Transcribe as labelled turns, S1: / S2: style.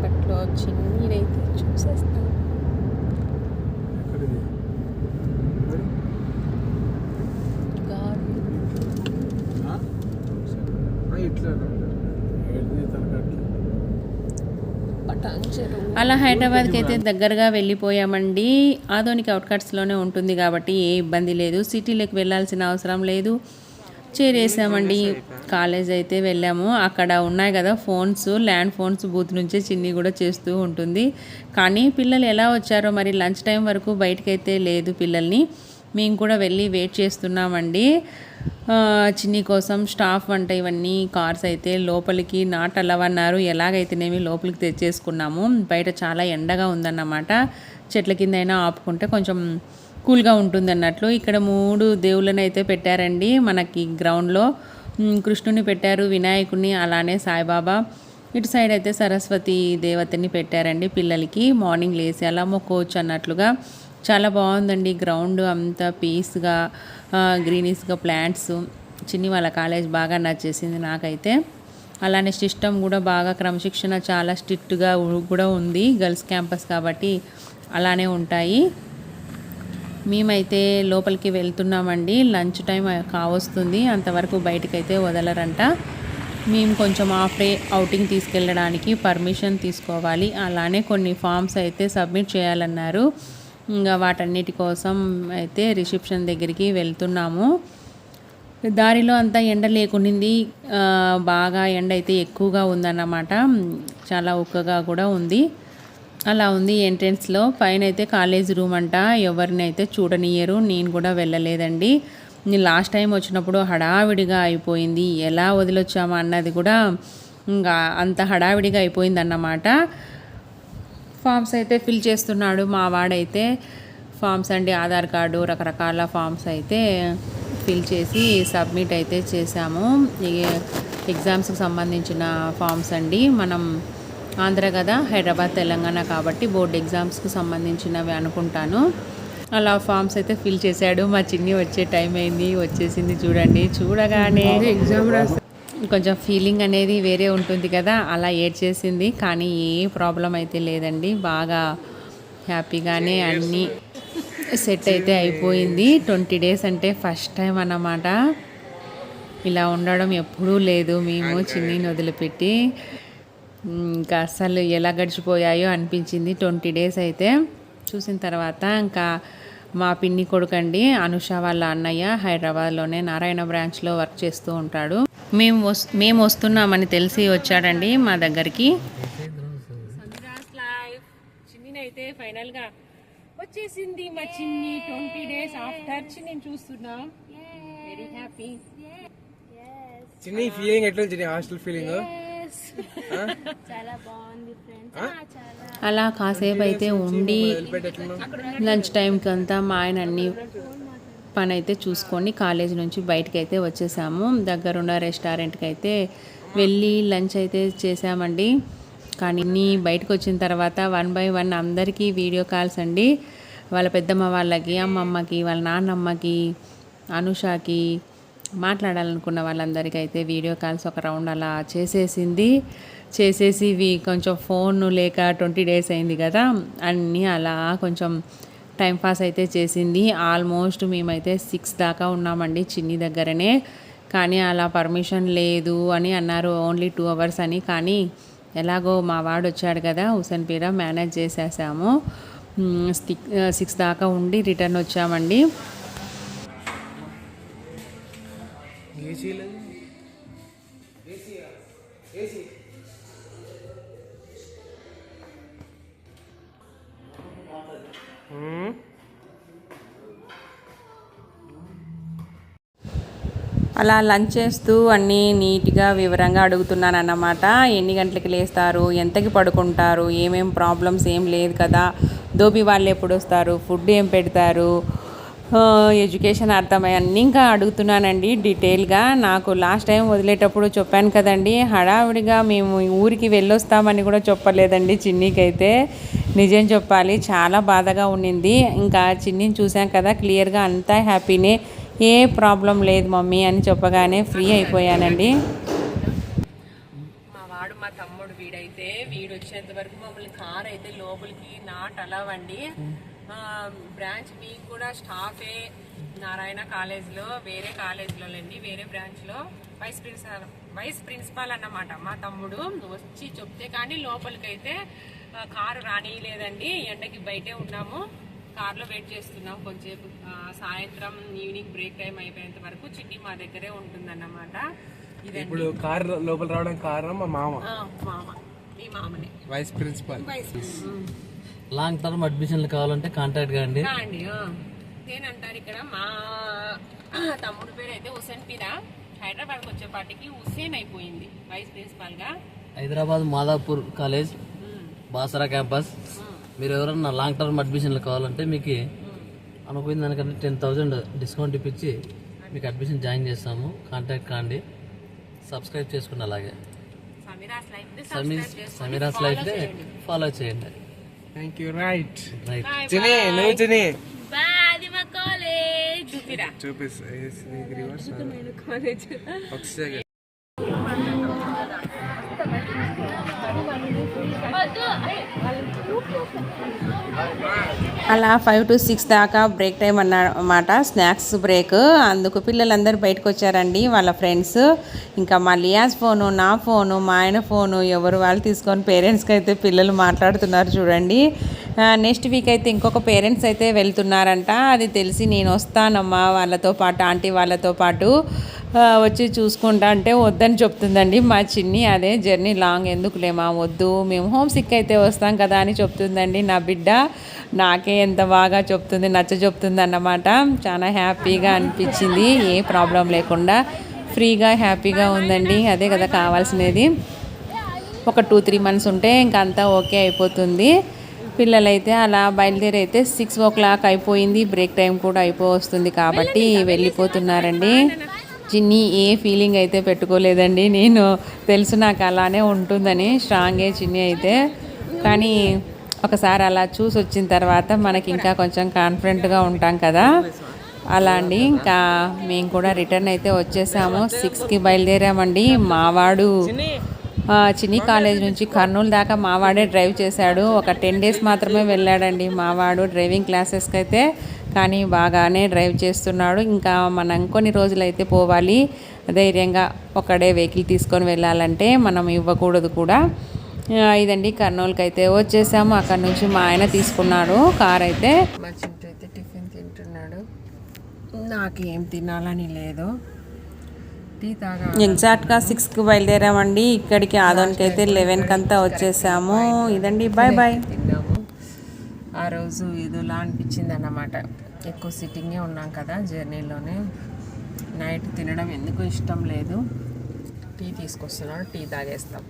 S1: కాసేపట్లో చిన్నీడైతే చూసేస్తాం.
S2: ఎక్కడిది?
S1: గాలి
S2: ఆ? ఆ, ఇట్లా ఏడిది తలకట్ల
S1: పటాన్ చెరువు
S3: అలా హైదరాబాద్కి అయితే దగ్గరగా వెళ్ళిపోయామండి. ఆధునిక అవుట్కట్స్లోనే ఉంటుంది కాబట్టి ఏ ఇబ్బంది లేదు. సిటీలోకి వెళ్ళాల్సిన అవసరం లేదు. చేరేసామండి. కాలేజ్ అయితే వెళ్ళాము. అక్కడ ఉన్నాయి కదా ఫోన్స్ ల్యాండ్ ఫోన్స్ బూత్ నుంచే చిన్ని కూడా చేస్తూ ఉంటుంది. కానీ పిల్లలు ఎలా వచ్చారో మరి లంచ్ టైం వరకు బయటకైతే లేదు పిల్లల్ని. మేము కూడా వెళ్ళి వెయిట్ చేస్తున్నామండి. చిన్ని కోసం స్టాఫ్ వంట ఇవన్నీ కార్స్ అయితే లోపలికి నాట్ అలవన్నారు ఎలాగైతేనేమి లోపలికి తెచ్చేసుకున్నాము. బయట చాలా ఎండగా ఉందన్నమాట. చెట్ల కింద అయినా ఆపుకుంటే కొంచెం కూల్గా ఉంటుంది అన్నట్లు ఇక్కడ మూడు దేవుళ్ళని అయితే పెట్టారండి. మనకి గ్రౌండ్లో కృష్ణుని పెట్టారు వినాయకుడిని అలానే సాయిబాబా. ఇటు సైడ్ అయితే సరస్వతి దేవతని పెట్టారండి పిల్లలకి. మార్నింగ్ లేసి అలా మొక్కోవచ్చు అన్నట్లుగా. చాలా బాగుందండి గ్రౌండ్ అంతా పీస్గా గ్రీనీస్గా ప్లాంట్స్. చిన్ని వాళ్ళ కాలేజ్ బాగా నచ్చేసింది నాకైతే. అలానే సిస్టమ్ కూడా బాగా క్రమశిక్షణ చాలా స్ట్రిక్ట్గా కూడా ఉంది గర్ల్స్ క్యాంపస్ కాబట్టి అలానే ఉంటాయి. మేమైతే లోపలికి వెళ్తున్నామండి. లంచ్ టైం కావస్తుంది. అంతవరకు బయటకైతే వదలరంట. మేము కొంచెం హాఫ్ డే అవుటింగ్ తీసుకెళ్ళడానికి పర్మిషన్ తీసుకోవాలి. అలానే కొన్ని ఫామ్స్ అయితే సబ్మిట్ చేయాలన్నారు. ఇంకా వాటన్నిటి కోసం అయితే రిసెప్షన్ దగ్గరికి వెళ్తున్నాము. దారిలో అంతా ఎండ లేకుండింది. బాగా ఎండ అయితే ఎక్కువగా ఉందన్నమాట. చాలా ఉక్కగా కూడా ఉంది. అలా ఉంది ఎంట్రన్స్లో. పైన అయితే కాలేజ్ రూమ్ అంట. ఎవరిని అయితే చూడనియరు నేను కూడా వెళ్ళలేదండి. నేను లాస్ట్ టైం వచ్చినప్పుడు హడావిడిగా అయిపోయింది. ఎలా వదిలొచ్చామా అన్నది కూడా ఇంకా అంత హడావిడిగా అయిపోయింది అన్నమాట ఫామ్స్ అయితే ఫిల్ చేస్తున్నాడు మా వాడైతే. ఫామ్స్ అండి ఆధార్ కార్డు రకరకాల ఫామ్స్ అయితే ఫిల్ చేసి సబ్మిట్ అయితే చేశాము. ఎగ్జామ్స్కి సంబంధించిన ఫామ్స్ అండి. మనం ఆంధ్ర కదా హైదరాబాద్ తెలంగాణ కాబట్టి బోర్డ్ ఎగ్జామ్స్కి సంబంధించినవి అనుకుంటాను. అలా ఫామ్స్ అయితే ఫిల్ చేశాడు. మా చిన్ని వచ్చే టైం అయింది వచ్చేసింది చూడండి. చూడగానే
S1: ఎగ్జామ్ రాస్తా
S3: కొంచెం ఫీలింగ్ అనేది వేరే ఉంటుంది కదా అలా ఏడ్చేసింది. కానీ ఏ ప్రాబ్లం అయితే లేదండి. బాగా హ్యాపీగానే అన్నీ సెట్ అయితే అయిపోయింది. ట్వంటీ డేస్ అంటే ఫస్ట్ టైం అన్నమాట. ఇలా ఉండడం ఎప్పుడూ లేదు. మేము చిన్నీని వదిలిపెట్టి ఇంకా అసలు ఎలా గడిచిపోయాయో అనిపించింది ట్వంటీ డేస్ అయితే. చూసిన తర్వాత ఇంకా మా పిన్ని కొడుకండి అనుష వాళ్ళ అన్నయ్య హైదరాబాద్లోనే నారాయణ బ్రాంచ్లో వర్క్ చేస్తూ ఉంటాడు. మేము వస్ మేము వస్తున్నామని తెలిసి వచ్చాడండి మా దగ్గరికి. అయితే ఫైనల్గా వచ్చేసింది మా చిన్ని ట్వంటీ డేస్ ఆఫ్టర్. చిన్ని చూస్తున్నాం. వెరీ హ్యాపీ
S2: చిన్న ఫీలింగ్ ఎట్లా చిన్న? హాస్టల్ ఫీలింగ్
S4: చాలా బాగుంది ఫ్రెండ్స్ చాలా.
S3: అలా కాసేపు అయితే ఉండి లంచ్ టైంకి అంతా మా ఆయన అన్ని పని అయితే చూసుకొని కాలేజ్ నుంచి బయటకు అయితే వచ్చేసాము. దగ్గరున్న రెస్టారెంట్కి అయితే వెళ్ళి లంచ్ అయితే చేసామండి. కానీ ఇన్ని బయటకు వచ్చిన తర్వాత వన్ బై వన్ అందరికీ వీడియో కాల్స్ అండి. వాళ్ళ పెద్దమ్మ వాళ్ళకి అమ్మమ్మకి వాళ్ళ నాన్నమ్మకి అనుషాకి మాట్లాడాలనుకున్న వాళ్ళందరికీ అయితే వీడియో కాల్స్ ఒక రౌండ్ అలా చేసేసింది. చేసేసి ఇవి కొంచెం ఫోన్ లేక ట్వంటీ డేస్ అయింది కదా అన్నీ అలా కొంచెం టైం పాస్ అయితే చేసింది. ఆల్మోస్ట్ మేమైతే సిక్స్ దాకా ఉన్నామండి చిన్ని దగ్గరనే. కానీ అలా పర్మిషన్ లేదు అని అన్నారు ఓన్లీ టూ అవర్స్ అని. కానీ ఎలాగో మా వాడు వచ్చాడు కదా హుసేన్ పీరా మేనేజ్ చేసేసాము. సిక్స్ దాకా ఉండి రిటర్న్ వచ్చామండి.
S2: ఏసీ లేదు
S3: అలా లంచ్ చేస్తూ అన్నీ నీట్గా వివరంగా అడుగుతున్నాను అన్నమాట ఎన్ని గంటలకి లేస్తారు? ఎంతకి పడుకుంటారు? ఏమేం ప్రాబ్లమ్స్? ఏం లేదు కదా. దోబి వాళ్ళు ఎప్పుడు వస్తారు? ఫుడ్ ఏం పెడతారు? ఎడ్యుకేషన్ అర్థమై అన్నీ ఇంకా అడుగుతున్నానండి డీటెయిల్గా. నాకు లాస్ట్ టైం వదిలేటప్పుడు చెప్పాను కదండి హడావిడిగా మేము ఊరికి వెళ్ళొస్తామని కూడా చెప్పలేదండి చిన్నీకైతే. నిజం చెప్పాలి చాలా బాధగా ఉండింది ఇంకా చిన్నిని చూసాం కదా క్లియర్గా అంతా హ్యాపీనే. ఏ ప్రాబ్లం లేదు మమ్మీ అని చెప్పగానే ఫ్రీ అయిపోయానండి. వాడు మా తమ్ముడు వీడైతే వీడు వచ్చేంత వరకు మమ్మల్ని కార్ అయితే లోపలికి నాట్ అలవండి బ్రాంచ్ బి కూడా స్టాఫే నారాయణ కాలేజ్లో వేరే కాలేజ్లో లేండి వేరే బ్రాంచ్లో వైస్ ప్రిన్సిపల్ వైస్ ప్రిన్సిపాల్ అన్నమాట. మా తమ్ముడు వచ్చి చెప్తే కానీ లోపలికైతే కారు రానియలేదండి. ఎండకి బయటే ఉన్నాము. కార్లో వెయిట్ చేస్తున్నాం కొంచెంసేపు సాయంత్రం ఈవినింగ్ బ్రేక్ టైం అయిపోయేంత వరకు చిట్టి మా దగ్గరే ఉంటుందన్నమాట.
S2: ఇప్పుడు కార్ లోపల రావడానికి కారణం మా మామ.
S3: ఆ, మామ. మీ మామనే.
S2: Vice principal.
S3: Vice
S5: long term అడ్మిషన్లు కావాలంటే కాంటాక్ట్ కాండి.
S3: అండి నేనంటారు ఇక్కడ మా తమ్ముడు పేరు అయితే హుసేన్ పీరా. హైదరాబాద్కి వచ్చేపాటికి హుసేన్ అయిపోయింది వైస్ ప్రిన్సిపాల్గా
S5: హైదరాబాద్ మాదాపూర్ కాలేజ్ బాసరా క్యాంపస్. మీరు ఎవరన్నా లాంగ్ టర్మ్ అడ్మిషన్లు కావాలంటే మీకు అనుకున్న దానికంటే టెన్ థౌజండ్ డిస్కౌంట్ ఇప్పించి మీకు అడ్మిషన్ జాయిన్ చేస్తాము. కాంటాక్ట్ కాండి. సబ్స్క్రైబ్ చేసుకోండి అలాగే.
S3: Sameera's life
S5: Sameera's life follow చేయండి.
S4: थ्याङ्क
S3: यू
S2: राइट जने जने बाले
S3: అలా ఫైవ్ టు సిక్స్ దాకా బ్రేక్ టైం అన్నమాట. స్నాక్స్ బ్రేక్ అందుకు పిల్లలందరూ బయటకు వచ్చారండి వాళ్ళ ఫ్రెండ్స్ ఇంకా మా లియాస్ ఫోను నా ఫోను మా ఆయన ఫోను ఎవరు వాళ్ళు తీసుకొని పేరెంట్స్కి అయితే పిల్లలు మాట్లాడుతున్నారు చూడండి. నెక్స్ట్ వీక్ అయితే ఇంకొక పేరెంట్స్ అయితే వెళ్తున్నారంట. అది తెలిసి నేను వస్తానమ్మా వాళ్ళతో పాటు ఆంటీ వాళ్ళతో పాటు. వచ్చి చూసుకుంటా అంటే వద్దని చెప్తుందండి మా చిన్ని. అదే జర్నీ లాంగ్ ఎందుకులేమా వద్దు. మేము హోమ్ సిక్ అయితే వస్తాం కదా అని చెప్తుందండి నా బిడ్డ. నాకే ఎంత బాగా చెప్తుంది నచ్చ చెప్తుంది అన్నమాట. చాలా హ్యాపీగా అనిపించింది. ఏ ప్రాబ్లం లేకుండా ఫ్రీగా హ్యాపీగా ఉందండి. అదే కదా కావాల్సినది. ఒక టూ త్రీ మంత్స్ ఉంటే ఇంకంతా అంతా ఓకే అయిపోతుంది. పిల్లలైతే అలా బయలుదేరి అయితే సిక్స్ ఓ క్లాక్ అయిపోయింది. బ్రేక్ టైం కూడా అయిపో వస్తుంది కాబట్టి వెళ్ళిపోతున్నారండి. చిన్ని ఏ ఫీలింగ్ అయితే పెట్టుకోలేదండి. నేను తెలుసు నాకు అలానే ఉంటుందని స్ట్రాంగే చిన్ని అయితే. కానీ ఒకసారి అలా చూసి వచ్చిన తర్వాత మనకి ఇంకా కొంచెం కాన్ఫిడెంట్గా ఉంటాం కదా. అలా అండి. ఇంకా మేము కూడా రిటర్న్ అయితే వచ్చేసాము. సిక్స్కి బయలుదేరామండి. మావాడు చిన్ని కాలేజ్ నుంచి కర్నూలు దాకా మావాడే డ్రైవ్ చేశాడు. ఒక టెన్ డేస్ మాత్రమే వెళ్ళాడండి మావాడు డ్రైవింగ్ క్లాసెస్కి అయితే కానీ బాగానే డ్రైవ్ చేస్తున్నాడు. ఇంకా మనం కొన్ని రోజులైతే పోవాలి. ధైర్యంగా ఒకడే వెహికల్ తీసుకొని వెళ్ళాలంటే మనం ఇవ్వకూడదు కూడా. ఇదండి కర్నూలుకి అయితే వచ్చేసాము. అక్కడ నుంచి మా ఆయన తీసుకున్నాడు కార్ అయితే. మా చింటూ అయితే టిఫిన్ తింటున్నాడు. నాకేం తినాలని లేదు. ఎగ్జాక్ట్గా సిక్స్కి బయలుదేరామండి. ఇక్కడికి ఆదోన్కి అయితే లెవెన్కి అంతా వచ్చేసాము. ఇదండి బాయ్ బాయ్. తిన్నాము ఆ రోజు ఏదోలా అనిపించింది అన్నమాట ఎక్కువ సిట్టింగే ఉన్నాం కదా జర్నీలోనే. నైట్ తినడం ఎందుకు ఇష్టం లేదు. టీ తీసుకొస్తున్నాడు టీ తాగేస్తాం.